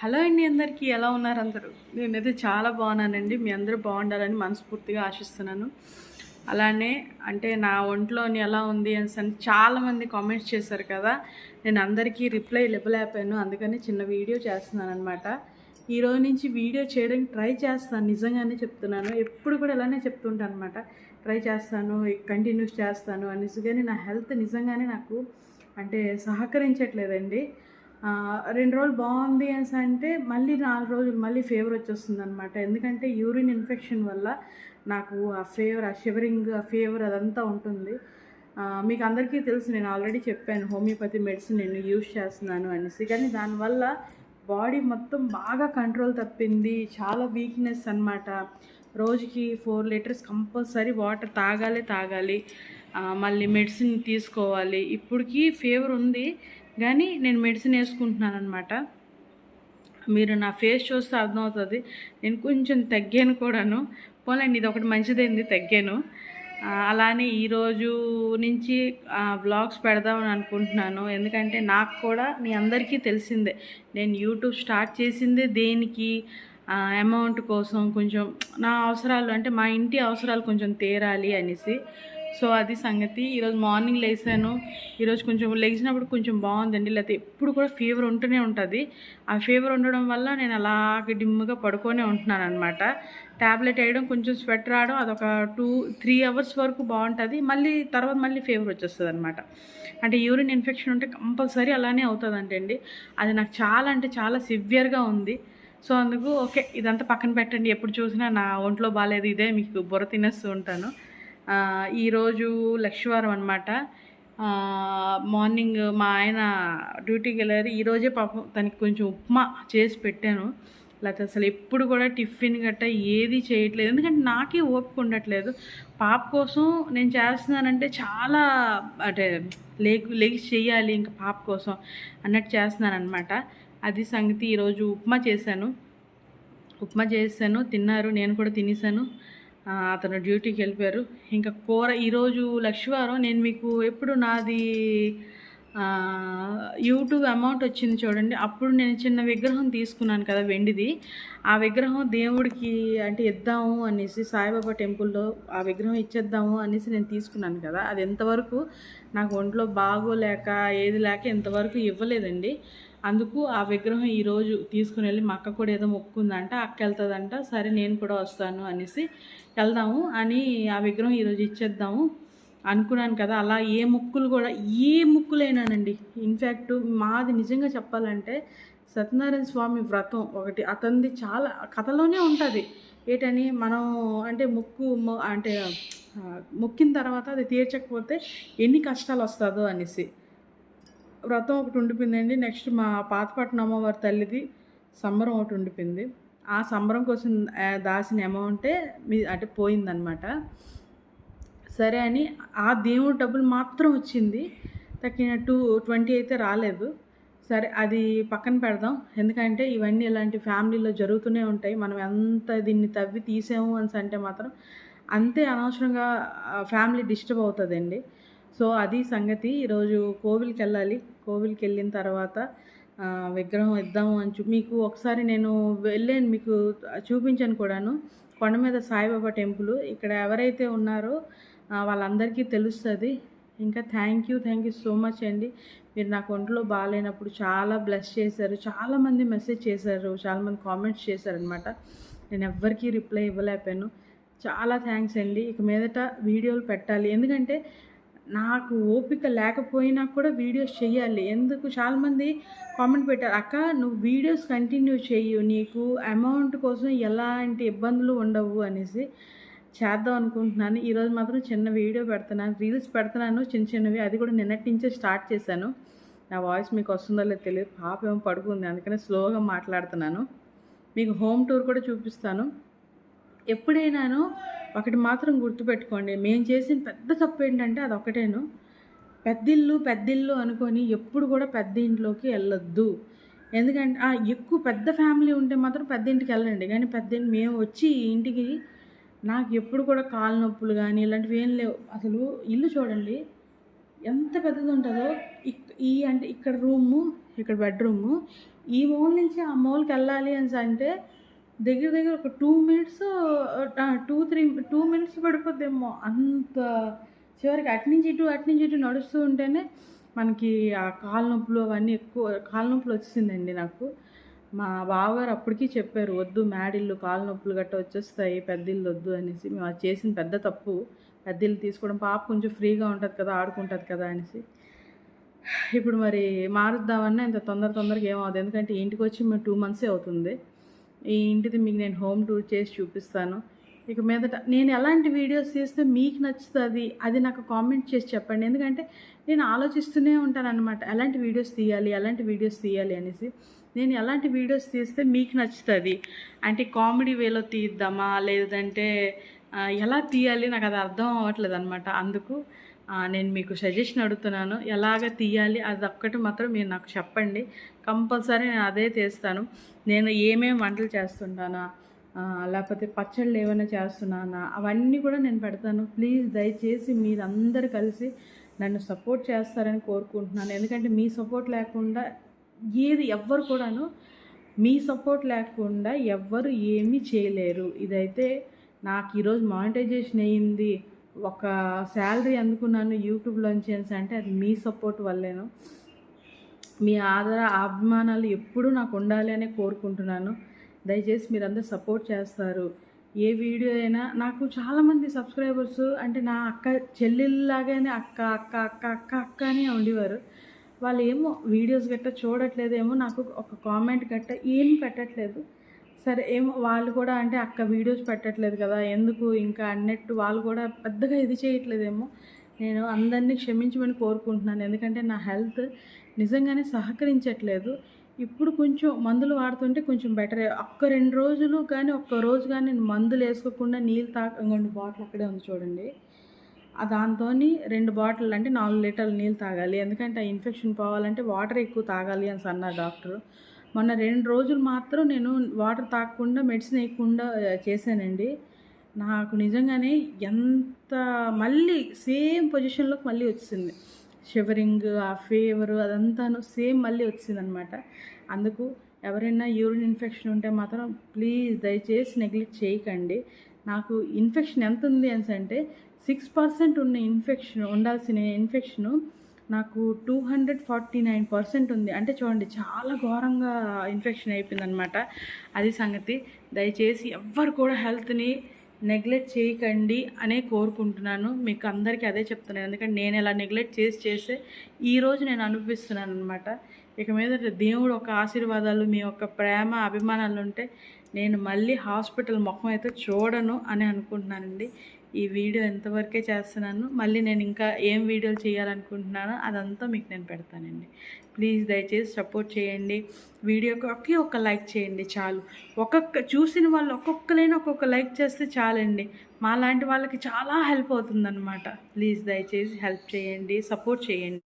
Hello అండి అందరికీ ఎలా ఉన్నారు అందరూ? నేనైతే చాలా బాగున్నానండి. మీ అందరూ బాగుండాలని మనస్ఫూర్తిగా ఆశిస్తున్నాను. అలానే అంటే నా ఒంట్లోని ఎలా ఉంది అని చాలామంది కామెంట్స్ చేశారు కదా. నేను అందరికీ రిప్లై ఇవ్వలేకపోయాను. అందుకని చిన్న వీడియో చేస్తున్నాను అనమాట ఈ రోజు నుంచి వీడియో చేయడానికి ట్రై చేస్తాను. నిజంగానే చెప్తున్నాను. ఎప్పుడు కూడా ఇలానే చెప్తుంటాను అనమాట ట్రై చేస్తాను కంటిన్యూస్ చేస్తాను అనేసి. కానీ నా హెల్త్ నిజంగానే నాకు అంటే సహకరించట్లేదండి. రెండు రోజులు బాగుంది అనేసి అంటే మళ్ళీ నాలుగు రోజులు మళ్ళీ ఫీవర్ వచ్చేస్తుంది అనమాట ఎందుకంటే యూరిన్ ఇన్ఫెక్షన్ వల్ల నాకు ఆ ఫీవర్ ఆ షివరింగ్ ఆ ఫీవర్ అదంతా ఉంటుంది. మీకు అందరికీ తెలుసు నేను ఆల్రెడీ చెప్పాను హోమియోపతి మెడిసిన్ నేను యూజ్ చేస్తున్నాను అనేసి. కానీ దానివల్ల బాడీ మొత్తం బాగా కంట్రోల్ తప్పింది చాలా వీక్నెస్ అనమాట రోజుకి ఫోర్ లీటర్స్ కంపల్సరీ వాటర్ తాగాలి తాగాలి. మళ్ళీ మెడిసిన్ తీసుకోవాలి. ఇప్పటికీ ఫీవర్ ఉంది. కానీ నేను మెడిసిన్ వేసుకుంటున్నాను అనమాట మీరు నా ఫేస్ చూస్తే అర్థమవుతుంది. నేను కొంచెం తగ్గాను కూడాను. పోలేండి ఇది ఒకటి మంచిదైంది తగ్గాను. అలానే ఈరోజు నుంచి వ్లాగ్స్ పెడదామని అనుకుంటున్నాను. ఎందుకంటే నాకు కూడా మీ అందరికీ తెలిసిందే. నేను యూట్యూబ్ స్టార్ట్ చేసిందే దేనికి అమౌంట్ కోసం కొంచెం నా అవసరాలు అంటే మా ఇంటి అవసరాలు కొంచెం తీరాలి అనేసి. సో అది సంగతి. ఈరోజు మార్నింగ్ లేసాను ఈరోజు కొంచెం లేచినప్పుడు కొంచెం బాగుందండి. లేకపోతే ఎప్పుడు కూడా ఫీవర్ ఉంటూనే ఉంటుంది. ఆ ఫీవర్ ఉండడం వల్ల నేను అలాగే డిమ్గా పడుకొనే ఉంటున్నాను అనమాట ట్యాబ్లెట్ వేయడం కొంచెం స్వెట్ రావడం అదొక టూ త్రీ అవర్స్ వరకు బాగుంటుంది. మళ్ళీ తర్వాత మళ్ళీ ఫీవర్ వచ్చేస్తుంది అనమాట అంటే యూరిన్ ఇన్ఫెక్షన్ ఉంటే కంపల్సరీ అలానే అవుతుందంటండి. అది నాకు చాలా అంటే చాలా సివియర్గా ఉంది. సో అందుకు ఓకే ఇదంతా పక్కన పెట్టండి. ఎప్పుడు చూసినా నా ఒంట్లో బాగాలేదు ఇదే మీకు బుర్ర తినేస్తూ ఉంటాను. ఈరోజు లక్ష్మీవారం అనమాట మార్నింగ్ మా ఆయన డ్యూటీకి వెళ్ళారు. ఈరోజే పాపం తనకి కొంచెం ఉప్మా చేసి పెట్టాను. లేకపోతే అసలు ఎప్పుడు కూడా టిఫిన్ గట్ట ఏది చేయట్లేదు. ఎందుకంటే నాకే ఓపిక ఉండట్లేదు. పాప కోసం నేను చేస్తున్నానంటే చాలా అంటే లేకు లేచి చేయాలి ఇంకా పాప కోసం అన్నట్టు చేస్తున్నాను అనమాట అది సంగతి ఈరోజు ఉప్మా చేశాను. ఉప్మా చేశాను తిన్నారు. నేను కూడా తినేసాను అతను డ్యూటీకి వెళ్ళిపోయారు. ఇంకా కూర ఈరోజు లక్షవారం నేను మీకు ఎప్పుడు నాది యూట్యూబ్ అమౌంట్ వచ్చింది చూడండి. అప్పుడు నేను చిన్న విగ్రహం తీసుకున్నాను కదా వెండిది. ఆ విగ్రహం దేవుడికి అంటే ఇద్దాము అనేసి సాయిబాబా టెంపుల్లో ఆ విగ్రహం ఇచ్చేద్దాము అనేసి నేను తీసుకున్నాను కదా. అది ఎంతవరకు నాకు ఒంట్లో బాగోలేక ఏది లేక ఇంతవరకు ఇవ్వలేదండి. అందుకు ఆ విగ్రహం ఈరోజు తీసుకుని వెళ్ళి మా అక్క కూడా ఏదో మొక్కుందంట అక్క వెళ్తుందంట సరే నేను కూడా వస్తాను అనేసి వెళ్దాము అని ఆ విగ్రహం ఈరోజు ఇచ్చేద్దాము. అనుకున్నాను కదా అలా ఏ ముక్కులు కూడా ఏ ముక్కులైనానండి. ఇన్ఫ్యాక్ట్ మాది నిజంగా చెప్పాలంటే సత్యనారాయణ స్వామి వ్రతం ఒకటి అతనిది చాలా కథలోనే ఉంటుంది. ఏటని మనం అంటే ముక్కు మొ- అంటే మొక్కిన తర్వాత అది తీర్చకపోతే ఎన్ని కష్టాలు వస్తుందో అనేసి. వ్రతం ఒకటి ఉండిపోయిందండి. నెక్స్ట్ మా పాతపట్నం అమ్మవారి తల్లిది సంబరం ఒకటి ఉండిపోయింది. ఆ సంబరం కోసం దాసిన అమౌంటే మీ అంటే పోయిందనమాట సరే అని ఆ దేవుడి డబ్బులు మాత్రం వచ్చింది. తక్కిన టూ ట్వంటీ అయితే రాలేదు. సరే అది పక్కన పెడదాం. ఎందుకంటే ఇవన్నీ ఇలాంటి ఫ్యామిలీలో జరుగుతూనే ఉంటాయి. మనం ఎంత దీన్ని తవ్వి తీసాము అని అంటే మాత్రం అంతే అనవసరంగా ఫ్యామిలీ డిస్టర్బ్ అవుతుందండి. సో అది సంగతి. ఈరోజు కోవిల్కి వెళ్ళాలి. కోవిల్కి వెళ్ళిన తర్వాత విగ్రహం ఇద్దాము అని చూ మీకు ఒకసారి నేను వెళ్ళాను మీకు చూపించాను కూడాను. కొండ మీద సాయిబాబా టెంపుల్. ఇక్కడ ఎవరైతే ఉన్నారో వాళ్ళందరికీ తెలుస్తుంది. ఇంకా thank you thank you so much అండి. మీరు నాకు ఒంట్లో బాగాలేనప్పుడు చాలా బ్లెస్ చేశారు. చాలామంది మెసేజ్ చేశారు. చాలామంది కామెంట్స్ చేశారనమాట నేను ఎవ్వరికీ రిప్లై ఇవ్వలేకపోయాను. చాలా థ్యాంక్స్ అండి. ఇక మీదట వీడియోలు పెట్టాలి. ఎందుకంటే నాకు ఓపిక లేకపోయినా కూడా వీడియోస్ చేయాలి. ఎందుకు? చాలామంది కామెంట్ పెట్టారు. అక్క నువ్వు వీడియోస్ కంటిన్యూ చేయు నీకు అమౌంట్ కోసం ఎలాంటి ఇబ్బందులు ఉండవు అనేసి. చేద్దాం అనుకుంటున్నాను. ఈరోజు మాత్రం చిన్న వీడియో పెడుతున్నాను రీల్స్ పెడుతున్నాను చిన్న చిన్నవి. అది కూడా నిన్నటి నుంచే స్టార్ట్ చేశాను. నా వాయిస్ మీకు వస్తుందో లేదో తెలియదు. పాప ఏమో పడుకుంది. అందుకనే స్లోగా మాట్లాడుతున్నాను. మీకు హోమ్ టూర్ కూడా చూపిస్తాను. ఎప్పుడైనాను ఒకటి మాత్రం గుర్తుపెట్టుకోండి. మేము చేసిన పెద్ద తప్పు ఏంటంటే అది ఒకటేను. పెద్దిల్లు పెద్దిల్లు అనుకొని ఎప్పుడు కూడా పెద్ద ఇంట్లోకి వెళ్ళొద్దు. ఎందుకంటే ఎక్కువ పెద్ద ఫ్యామిలీ ఉంటే మాత్రం పెద్ద ఇంటికి వెళ్ళండి. కానీ పెద్ద మేము వచ్చి ఈ ఇంటికి నాకు ఎప్పుడు కూడా కాలు నొప్పులు కానీ ఇలాంటివి ఏం లేవు. అసలు ఇల్లు చూడండి ఎంత పెద్దది ఉంటుందో ఇక్- ఈ అంటే ఇక్కడ రూము ఇక్కడ బెడ్రూము ఈ మూల నుంచి ఆ మూలకి వెళ్ళాలి అని అంటే దగ్గర దగ్గర ఒక two minutes two three two minutes పడిపోద్దేమో. అంత చివరికి అటు నుంచి ఇటు అటు నుంచి ఇటు నడుస్తూ ఉంటేనే మనకి ఆ కాళ్ళ నొప్పులు అవన్నీ ఎక్కువ కాళ్ళ నొప్పులు వచ్చిందండి నాకు. మా బావగారు అప్పటికీ చెప్పారు వద్దు మేడిల్లు కాలు నొప్పులు గట్ట వచ్చేస్తాయి పెద్దిళ్ళు వద్దు అనేసి. మేము అది చేసిన పెద్ద తప్పు. పెద్దిళ్ళు తీసుకోవడం పాప కొంచెం ఫ్రీగా ఉంటుంది కదా ఆడుకుంటుంది కదా అనేసి. ఇప్పుడు మరి మారుద్దామన్నా ఇంత తొందర తొందరగా ఏమవుతుంది ఎందుకంటే ఇంటికి వచ్చి మేము టూ మంత్సే అవుతుంది. ఈ ఇంటిది మీకు నేను హోమ్ టూర్ చేసి చూపిస్తాను. ఇక మీదట నేను ఎలాంటి వీడియోస్ చేస్తే మీకు నచ్చుతుంది అది నాకు కామెంట్ చేసి చెప్పండి. ఎందుకంటే నేను ఆలోచిస్తూనే ఉంటాను అనమాట ఎలాంటి వీడియోస్ తీయాలి ఎలాంటి వీడియోస్ తీయాలి అనేసి. నేను ఎలాంటి వీడియోస్ తీస్తే మీకు నచ్చుతుంది? అంటే కామెడీ వేలో తీద్దామా? లేదంటే ఎలా తీయాలి? నాకు అది అర్థం అవ్వట్లేదు అనమాట అందుకు నేను మీకు సజెషన్ అడుగుతున్నాను. ఎలాగ తీయాలి? అది ఒక్కటి మాత్రం మీరు నాకు చెప్పండి. కంపల్సరీ నేను అదే తీస్తాను. నేను ఏమేమి వంటలు చేస్తుంటానా? లేకపోతే పచ్చళ్ళు ఏమైనా చేస్తున్నానా? అవన్నీ కూడా నేను పెడతాను. ప్లీజ్ దయచేసి మీరందరూ కలిసి నన్ను సపోర్ట్ చేస్తారని కోరుకుంటున్నాను. ఎందుకంటే మీ సపోర్ట్ లేకుండా ఏది ఎవ్వరు కూడాను మీ సపోర్ట్ లేకుండా ఎవ్వరు ఏమీ చేయలేరు. ఇదైతే నాకు ఈరోజు మానిటైజేషన్ అయ్యింది. ఒక శాలరీ అందుకున్నాను యూట్యూబ్లోంచి అంటే అది మీ సపోర్ట్ వల్లేను. మీ ఆదర అభిమానాలు ఎప్పుడూ నాకు ఉండాలి అనే కోరుకుంటున్నాను. దయచేసి మీరందరూ సపోర్ట్ చేస్తారు. ఏ వీడియో అయినా నాకు చాలామంది సబ్స్క్రైబర్స్ అంటే నా అక్క చెల్లెల్లాగానే అక్క అక్క అక్క అక్క అక్క అని ఉండేవారు. వాళ్ళు ఏమో వీడియోస్ గట్ట చూడట్లేదేమో నాకు ఒక కామెంట్ గట్ట ఏం పెట్టట్లేదు. సరే ఏమో వాళ్ళు కూడా అంటే అక్క వీడియోస్ పెట్టట్లేదు కదా ఎందుకు ఇంకా అన్నట్టు వాళ్ళు కూడా పెద్దగా ఇది చేయట్లేదేమో. నేను అందరినీ క్షమించమని కోరుకుంటున్నాను ఎందుకంటే నా హెల్త్ నిజంగానే సహకరించట్లేదు. ఇప్పుడు కొంచెం మందులు వాడుతుంటే కొంచెం బెటర్ ఒక్క రెండు రోజులు కానీ ఒక్క రోజు కానీ మందులు వేసుకోకుండా నీళ్ళు తాకండి బాటిల్ అక్కడే ఉంది చూడండి. దాంతో రెండు బాటిల్ అంటే నాలుగు లీటర్ల నీళ్ళు తాగాలి. ఎందుకంటే ఆ ఇన్ఫెక్షన్ పోవాలంటే వాటర్ ఎక్కువ తాగాలి అని అన్నారు డాక్టర్. మొన్న రెండు రోజులు మాత్రం నేను వాటర్ తాగకుండా మెడిసిన్ వేయకుండా చేశానండి. నాకు నిజంగానే ఎంత మళ్ళీ సేమ్ పొజిషన్లోకి మళ్ళీ వచ్చింది. షివరింగ్ ఆ ఫీవర్ అదంతాను సేమ్ మళ్ళీ వచ్చిందనమాట. అందుకు ఎవరైనా యూరిన్ ఇన్ఫెక్షన్ ఉంటే మాత్రం ప్లీజ్ దయచేసి నెగ్లెక్ట్ చేయకండి. నాకు ఇన్ఫెక్షన్ ఎంత ఉంది అని అంటే సిక్స్ పర్సెంట్ ఉన్న ఇన్ఫెక్షన్ ఉండాల్సిన ఇన్ఫెక్షను నాకు two hundred forty nine percent ఉంది. అంటే చూడండి చాలా ఘోరంగా ఇన్ఫెక్షన్ అయిపోయిందనమాట అది సంగతి. దయచేసి ఎవ్వరు కూడా హెల్త్ని నెగ్లెక్ట్ చేయకండి అనే కోరుకుంటున్నాను. మీకు అందరికీ అదే చెప్తున్నాను. ఎందుకంటే నేను ఇలా నెగ్లెక్ట్ చేసి చేస్తే ఈరోజు నేను అనిపిస్తున్నాను అనమాట ఇక మీద దేవుడు ఒక ఆశీర్వాదాలు మీ యొక్క ప్రేమ అభిమానాలు ఉంటే నేను మళ్ళీ హాస్పిటల్ ముఖం అయితే చూడను అని అనుకుంటున్నానండి. ఈ వీడియో ఎంతవరకే చేస్తున్నాను. మళ్ళీ నేను ఇంకా ఏం వీడియోలు చేయాలనుకుంటున్నానో అదంతా మీకు నేను పెడతానండి. ప్లీజ్ దయచేసి సపోర్ట్ చేయండి. వీడియోకి ఒకే ఒక లైక్ చేయండి చాలు. ఒక్కొక్క చూసిన వాళ్ళు ఒక్కొక్కలైనా ఒక్కొక్క లైక్ చేస్తే చాలండి. మా లాంటి వాళ్ళకి చాలా హెల్ప్ అవుతుందన్నమాట. ప్లీజ్ దయచేసి హెల్ప్ చేయండి సపోర్ట్ చేయండి.